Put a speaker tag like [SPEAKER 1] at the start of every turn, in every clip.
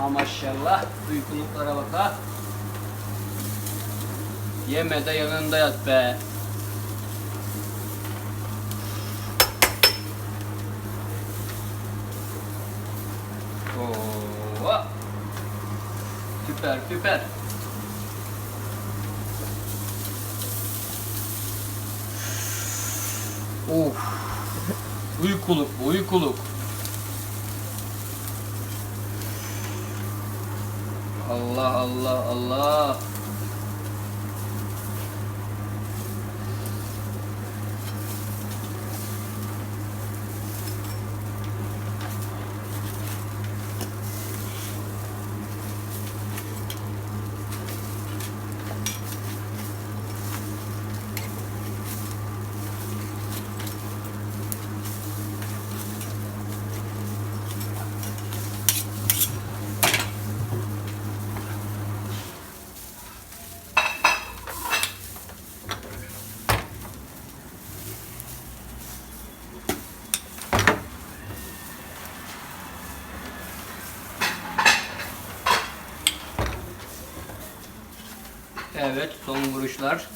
[SPEAKER 1] Ha maşallah. Uykuluklara bak ha. Yeme de yanında yat be. Oo. Süper süper. Of. Uykuluk uykuluk. Allah Allah Allah. Evet, son vuruşlar.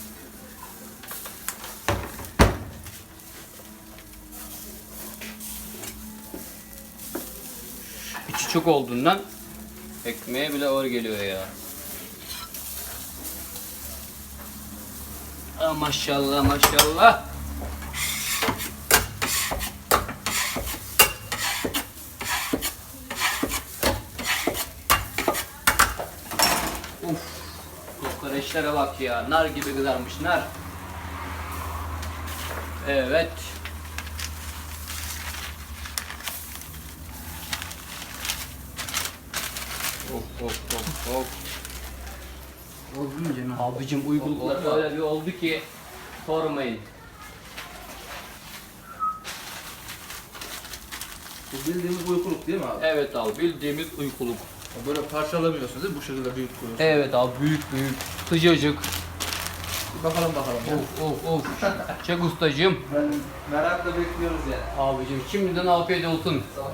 [SPEAKER 1] İçi çok olduğundan ekmeğe bile ağır geliyor ya. Ah, maşallah maşallah. Uf. Kokoreçlere bak ya. Nar gibi kızarmış nar. Evet. Of of of of.
[SPEAKER 2] Oldu mu Cenab-ı
[SPEAKER 1] Abicim uyguluklar öyle bir oldu ki sormayın.
[SPEAKER 2] Bu bildiğimiz uykuluk değil mi abi?
[SPEAKER 1] Evet abi bildiğimiz uykuluk.
[SPEAKER 2] Böyle parçalamıyorsunuz değil mi? Bu şekilde büyük koyuyorsunuz.
[SPEAKER 1] Evet abi büyük büyük sıcacık.
[SPEAKER 2] Bakalım bakalım. ya.
[SPEAKER 1] Of of of. Çek ustacığım.
[SPEAKER 2] Ben merakla bekliyoruz ya.
[SPEAKER 1] Abicim şimdiden afiyet olsun.
[SPEAKER 2] Sağ olun.